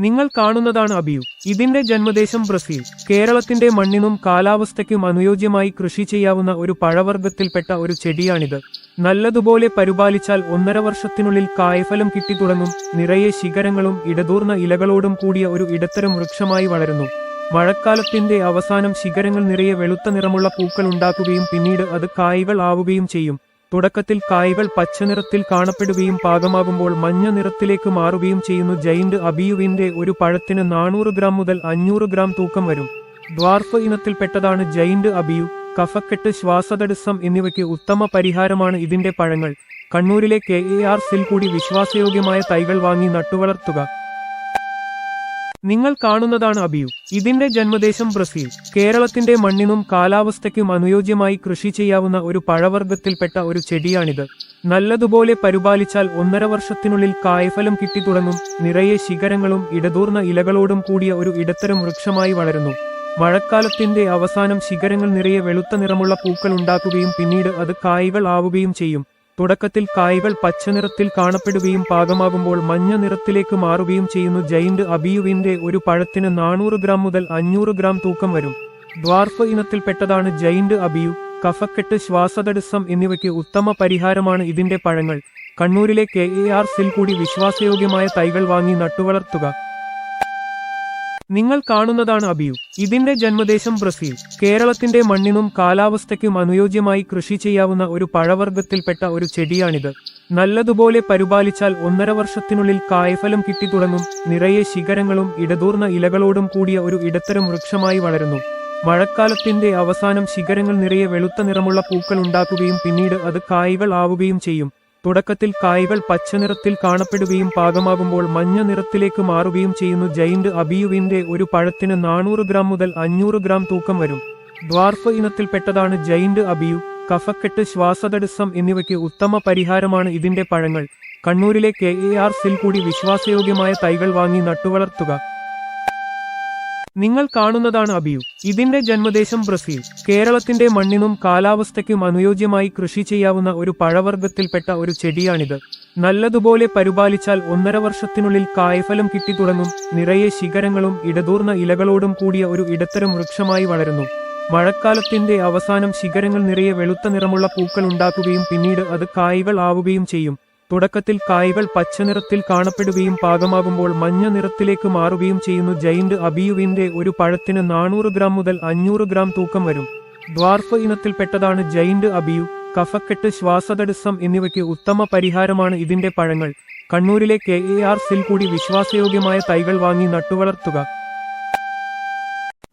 നിങ്ങൾ കാണുന്നതാണ് അബിയു. ഇതിന്റെ ജന്മദേശം ബ്രസീൽ. കേരളത്തിന്റെ മണ്ണിനും കാലാവസ്ഥയ്ക്കും അനുയോജ്യമായി കൃഷി ചെയ്യാവുന്ന ഒരു പഴവർഗത്തിൽപ്പെട്ട ഒരു ചെടിയാണിത്. നല്ലതുപോലെ പരിപാലിച്ചാൽ ഒന്നര വർഷത്തിനുള്ളിൽ കായ്ഫലം കിട്ടിത്തുടങ്ങും നിറയെ ശിഖരങ്ങളും ഇടതൂർന്ന ഇലകളോടും കൂടിയ ഒരു ഇടത്തരം വൃക്ഷമായി വളരുന്നു. മഴക്കാലത്തിന്റെ അവസാനം ശിഖരങ്ങൾ നിറയെ വെളുത്ത നിറമുള്ള പൂക്കൾ ഉണ്ടാക്കുകയും പിന്നീട് അത് കായ്കൾ ആവുകയും ചെയ്യും. തുടക്കത്തിൽ കായ്കൾ പച്ചനിറത്തിൽ കാണപ്പെടുകയും പാകമാകുമ്പോൾ മഞ്ഞ നിറത്തിലേക്ക് മാറുകയും ചെയ്യുന്നു. ജൈന്റ് അബിയുവിന്റെ ഒരു പഴത്തിന് നാനൂറ് ഗ്രാം മുതൽ അഞ്ഞൂറ് ഗ്രാം തൂക്കം വരും. ദ്വാർഫ് ഇനത്തിൽപ്പെട്ടതാണ് ജൈന്റ് അബിയു. കഫക്കെട്ട് ശ്വാസതടസ്സം എന്നിവയ്ക്ക് ഉത്തമ പരിഹാരമാണ് ഇതിന്റെ പഴങ്ങൾ. കണ്ണൂരിലെ കെ എ ആർ സിൽ കൂടി വിശ്വാസയോഗ്യമായ തൈകൾ വാങ്ങി നട്ടുവളർത്തുക. നിങ്ങൾ കാണുന്നതാണ് അബിയു. ഇതിന്റെ ജന്മദേശം ബ്രസീൽ. കേരളത്തിന്റെ മണ്ണിനും കാലാവസ്ഥയ്ക്കും അനുയോജ്യമായി കൃഷി ചെയ്യാവുന്ന ഒരു പഴവർഗത്തിൽപ്പെട്ട ഒരു ചെടിയാണിത്. നല്ലതുപോലെ പരിപാലിച്ചാൽ ഒന്നര വർഷത്തിനുള്ളിൽ കായ്ഫലം കിട്ടിത്തുടങ്ങും നിറയെ ശിഖരങ്ങളും ഇടതൂർന്ന ഇലകളോടും കൂടിയ ഒരു ഇടത്തരം വൃക്ഷമായി വളരുന്നു. മഴക്കാലത്തിന്റെ അവസാനം ശിഖരങ്ങൾ നിറയെ വെളുത്ത നിറമുള്ള പൂക്കൾ ഉണ്ടാക്കുകയും പിന്നീട് അത് കായ്കൾ ആവുകയും ചെയ്യും. തുടക്കത്തിൽ കായ്കൾ പച്ചനിറത്തിൽ കാണപ്പെടുകയും പാകമാകുമ്പോൾ മഞ്ഞ നിറത്തിലേക്ക് മാറുകയും ചെയ്യുന്നു. ജൈന്റ് അബിയുവിന്റെ ഒരു പഴത്തിന് നാനൂറ് ഗ്രാം മുതൽ അഞ്ഞൂറ് ഗ്രാം തൂക്കം വരും. ദ്വാർഫ് ഇനത്തിൽപ്പെട്ടതാണ് ജൈന്റ് അബിയു. കഫക്കെട്ട് ശ്വാസതടസ്സം എന്നിവയ്ക്ക് ഉത്തമ പരിഹാരമാണ് ഇതിന്റെ പഴങ്ങൾ. കണ്ണൂരിലെ കെ എ ആർ സിൽ കൂടി വിശ്വാസയോഗ്യമായ തൈകൾ വാങ്ങി നട്ടുവളർത്തുക. നിങ്ങൾ കാണുന്നതാണ് അബിയു. ഇതിന്റെ ജന്മദേശം ബ്രസീൽ. കേരളത്തിന്റെ മണ്ണിനും കാലാവസ്ഥയ്ക്കും അനുയോജ്യമായി കൃഷി ചെയ്യാവുന്ന ഒരു പഴവർഗത്തിൽപ്പെട്ട ഒരു ചെടിയാണിത്. നല്ലതുപോലെ പരിപാലിച്ചാൽ ഒന്നര വർഷത്തിനുള്ളിൽ കായഫലം കിട്ടിത്തുടങ്ങും നിറയെ ശിഖരങ്ങളും ഇടതൂർന്ന ഇലകളോടും കൂടിയ ഒരു ഇടത്തരം വൃക്ഷമായി വളരുന്നു. മഴക്കാലത്തിന്റെ അവസാനം ശിഖരങ്ങൾ നിറയെ വെളുത്ത നിറമുള്ള പൂക്കൾ ഉണ്ടാക്കുകയും പിന്നീട് അത് കായ്കൾ ആവുകയും ചെയ്യും. തുടക്കത്തിൽ കായ്കൾ പച്ചനിറത്തിൽ കാണപ്പെടുകയും പാകമാകുമ്പോൾ മഞ്ഞ നിറത്തിലേക്ക് മാറുകയും ചെയ്യുന്നു. ജൈന്റ് അബിയുവിന്റെ ഒരു പഴത്തിന് നാനൂറ് ഗ്രാം മുതൽ അഞ്ഞൂറ് ഗ്രാം തൂക്കം വരും. ദ്വാർഫ് ഇനത്തിൽപ്പെട്ടതാണ് ജൈന്റ് അബിയു. കഫക്കെട്ട് ശ്വാസതടസ്സം എന്നിവയ്ക്ക് ഉത്തമ പരിഹാരമാണ് ഇതിന്റെ പഴങ്ങൾ. കണ്ണൂരിലെ കെ എ ആർ സിൽ കൂടി വിശ്വാസയോഗ്യമായ തൈകൾ വാങ്ങി നട്ടുവളർത്തുക. നിങ്ങൾ കാണുന്നതാണ് അബിയു. ഇതിന്റെ ജന്മദേശം ബ്രസീൽ. കേരളത്തിന്റെ മണ്ണിനും കാലാവസ്ഥയ്ക്കും അനുയോജ്യമായി കൃഷി ചെയ്യാവുന്ന ഒരു പഴവർഗത്തിൽപ്പെട്ട ഒരു ചെടിയാണിത്. നല്ലതുപോലെ പരിപാലിച്ചാൽ ഒന്നര വർഷത്തിനുള്ളിൽ കായ്ഫലം കിട്ടിത്തുടങ്ങും നിറയെ ശിഖരങ്ങളും ഇടതൂർന്ന ഇലകളോടും കൂടിയ ഒരു ഇടത്തരം വൃക്ഷമായി വളരുന്നു. മഴക്കാലത്തിന്റെ അവസാനം ശിഖരങ്ങൾ നിറയെ വെളുത്ത നിറമുള്ള പൂക്കൾ ഉണ്ടാക്കുകയും പിന്നീട് അത് കായ്കൾ ആവുകയും ചെയ്യും. തുടക്കത്തിൽ കായ്കൾ പച്ചനിറത്തിൽ കാണപ്പെടുകയും പാകമാകുമ്പോൾ മഞ്ഞ നിറത്തിലേക്ക് മാറുകയും ചെയ്യുന്നു. ജൈന്റ് അബിയുവിന്റെ ഒരു പഴത്തിന് നാനൂറ് ഗ്രാം മുതൽ അഞ്ഞൂറ് ഗ്രാം തൂക്കം വരും. ദ്വാർഫ് ഇനത്തിൽപ്പെട്ടതാണ് ജൈന്റ് അബിയു കഫക്കെട്ട് ശ്വാസതടസ്സം എന്നിവയ്ക്ക് ഉത്തമ പരിഹാരമാണ് ഇതിന്റെ പഴങ്ങൾ. കണ്ണൂരിലെ കെ എ ആർ സിൽ കൂടി വിശ്വാസയോഗ്യമായ തൈകൾ വാങ്ങി നട്ടുവളർത്തുക.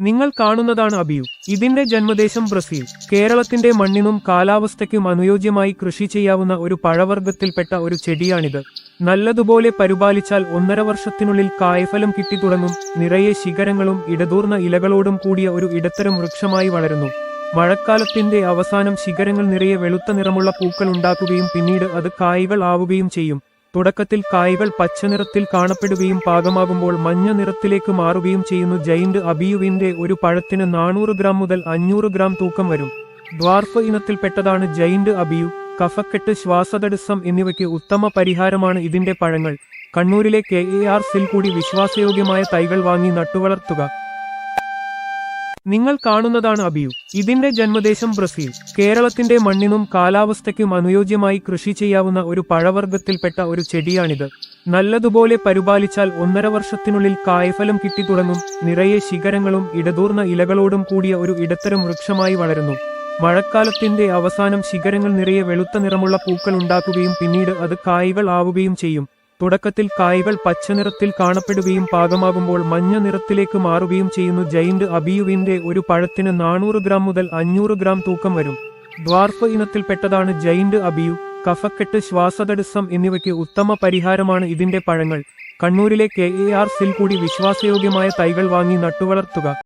നിങ്ങൾ കാണുന്നതാണ് അബിയു. ഇതിന്റെ ജന്മദേശം ബ്രസീൽ. കേരളത്തിന്റെ മണ്ണിനും കാലാവസ്ഥയ്ക്കും അനുയോജ്യമായി കൃഷി ചെയ്യാവുന്ന ഒരു പഴവർഗത്തിൽപ്പെട്ട ഒരു ചെടിയാണിത്. നല്ലതുപോലെ പരിപാലിച്ചാൽ ഒന്നര വർഷത്തിനുള്ളിൽ കായ്ഫലം കിട്ടിത്തുടങ്ങും നിറയെ ശിഖരങ്ങളും ഇടതൂർന്ന ഇലകളോടും കൂടിയ ഒരു ഇടത്തരം വൃക്ഷമായി വളരുന്നു. മഴക്കാലത്തിന്റെ അവസാനം ശിഖരങ്ങൾ നിറയെ വെളുത്ത നിറമുള്ള പൂക്കൾ ഉണ്ടാക്കുകയും പിന്നീട് അത് കായ്കൾ ആവുകയും ചെയ്യും. തുടക്കത്തിൽ കായ്കൾ പച്ചനിറത്തിൽ കാണപ്പെടുകയും പാകമാകുമ്പോൾ മഞ്ഞ നിറത്തിലേക്ക് മാറുകയും ചെയ്യുന്നു. ജൈന്റ് അബിയുവിന്റെ ഒരു പഴത്തിന് നാനൂറ് ഗ്രാം മുതൽ അഞ്ഞൂറ് ഗ്രാം തൂക്കം വരും. ദ്വാർഫ് ഇനത്തിൽപ്പെട്ടതാണ് ജൈന്റ് അബിയു. കഫക്കെട്ട് ശ്വാസതടസ്സം എന്നിവയ്ക്ക് ഉത്തമ പരിഹാരമാണ് ഇതിന്റെ പഴങ്ങൾ. കണ്ണൂരിലെ കെ എ ആർ സിൽ കൂടി വിശ്വാസയോഗ്യമായ തൈകൾ വാങ്ങി നട്ടുവളർത്തുക. നിങ്ങൾ കാണുന്നതാണ് അബിയു. ഇതിന്റെ ജന്മദേശം ബ്രസീൽ. കേരളത്തിന്റെ മണ്ണിനും കാലാവസ്ഥയ്ക്കും അനുയോജ്യമായി കൃഷി ചെയ്യാവുന്ന ഒരു പഴവർഗത്തിൽപ്പെട്ട ഒരു ചെടിയാണിത്. നല്ലതുപോലെ പരിപാലിച്ചാൽ ഒന്നര വർഷത്തിനുള്ളിൽ കായ്ഫലം കിട്ടിത്തുടങ്ങും നിറയെ ശിഖരങ്ങളും ഇടതൂർന്ന ഇലകളോടും കൂടിയ ഒരു ഇടത്തരം വൃക്ഷമായി വളരുന്നു. മഴക്കാലത്തിന്റെ അവസാനം ശിഖരങ്ങൾ നിറയെ വെളുത്ത നിറമുള്ള പൂക്കൾ ഉണ്ടാക്കുകയും പിന്നീട് അത് കായ്കൾ ആവുകയും ചെയ്യും. തുടക്കത്തിൽ കായ്കൾ പച്ചനിറത്തിൽ കാണപ്പെടുകയും പാകമാകുമ്പോൾ മഞ്ഞ നിറത്തിലേക്ക് മാറുകയും ചെയ്യുന്നു. ജൈന്റ് അബിയുവിന്റെ ഒരു പഴത്തിന് നാനൂറ് ഗ്രാം മുതൽ അഞ്ഞൂറ് ഗ്രാം തൂക്കം വരും. ദ്വാർഫ് ഇനത്തിൽപ്പെട്ടതാണ് ജൈന്റ് അബിയു. കഫക്കെട്ട് ശ്വാസതടസ്സം എന്നിവയ്ക്ക് ഉത്തമ പരിഹാരമാണ് ഇതിന്റെ പഴങ്ങൾ. കണ്ണൂരിലെ കെ എ ആർ സിൽ കൂടി വിശ്വാസയോഗ്യമായ തൈകൾ വാങ്ങി നട്ടുവളർത്തുക.